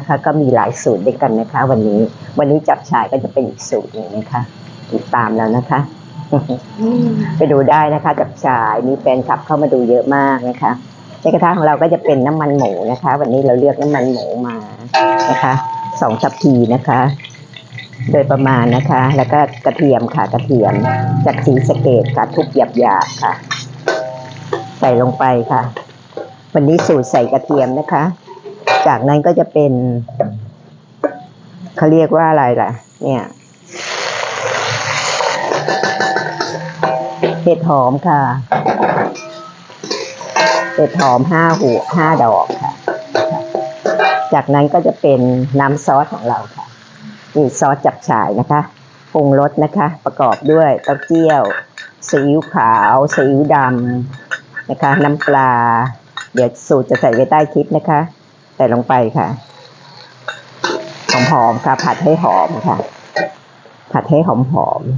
นะคะ ก็มีหลายสูตรด้วยกันนะคะ วันนี้ วันนี้จับฉ่ายก็จะเป็นอีกสูตรหนึ่งนะคะติดตามแล้วนะคะ ไปดูได้นะคะ จับฉ่ายมีแฟนคลับเข้ามาดูเยอะมากนะคะในกระทะของเราก็จะเป็นน้ำมันหมูนะคะ วันนี้เราเลือกน้ำมันหมูมานะคะสองทัพพีนะคะ โดยประมาณนะคะ แล้วก็กระเทียมค่ะกระเทียม จากสีสะเกตค่ะทุบหยาบๆค่ะ ใส่ลงไปค่ะ วันนี้สูตรใส่กระเทียมนะคะ จากนั้นก็จะเป็นเขาเรียกว่าอะไรล่ะ เนี่ยเห็ดหอมค่ะเห็ดหอมห้าหัวห้าดอกค่ะ จากนั้นก็จะเป็นน้ำซอสของเราค่ะนี่ซอสจับฉ่ายนะคะปรุงรสนะคะ ประกอบด้วยเต้าเจี้ยวซีอิ๊วขาวซีอิ๊วดำนะคะ น้ำปลา เดี๋ยวสูตรจะใส่ไว้ใต้คลิปนะคะ ส่ลงไปค่ะหอมๆค่ะ ผัดให้หอมค่ะ ผัดให้หอมๆ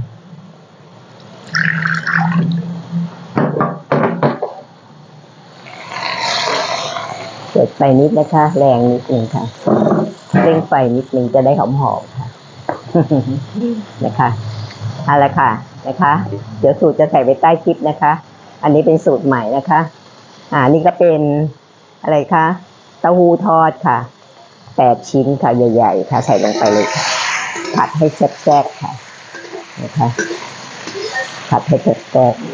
เปิดไฟนิดนะคะ แรงนิดนึงค่ะเร่งไฟนิดนึงจะได้หอมๆค่ะ นะคะเอาละค่ะนะคะ เดี๋ยวสูตรจะใส่ไว้ใต้คลิปนะคะ อันนี้เป็นสูตรใหม่นะคะ อ่านี่ก็เป็นอะไรคะ เต้าหู้ทอดค่ะแปดชิ้นค่ะใหญ่ ๆ ค่ะ ใส่ลงไปเลยค่ะผัดให้แซ่บๆค่ะนะคะผัดให้แซ่บๆ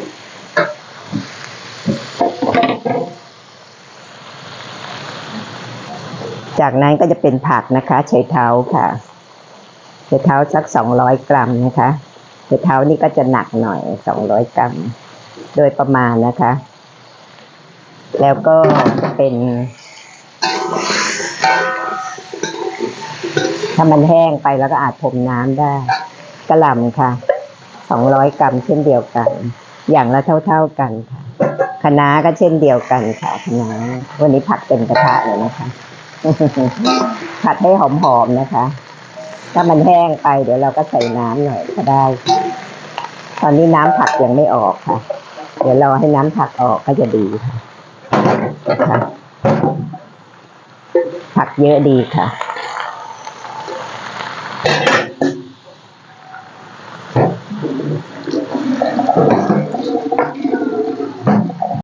จากนั้นก็จะเป็นผักนะคะ ใช้เท้าค่ะใช้เท้าสักสองร้อยกรัมนะคะใช้เท้านี่ก็จะหนักหน่อยสองร้อยกรัม โดยประมาณนะคะ แล้วก็เป็น ถ้ามันแห้งไปแล้วก็อาจพรมน้ำได้กระหล่ำค่ะสองร้อยกรัมเช่นเดียวกัน อย่างละเท่า ๆกันค่ะคะน้าก็เช่นเดียวกันค่ะคะน้าวันนี้ผัดเต็มกระทะเลยนะคะ ผัดให้หอมๆนะคะ ถ้ามันแห้งไปเดี๋ยวเราก็ใส่น้ำหน่อยก็ได้ ตอนนี้น้ำผักยังไม่ออกค่ะ เดี๋ยวรอให้น้ำผักออกก็จะดีค่ะ เยอะดีค่ะ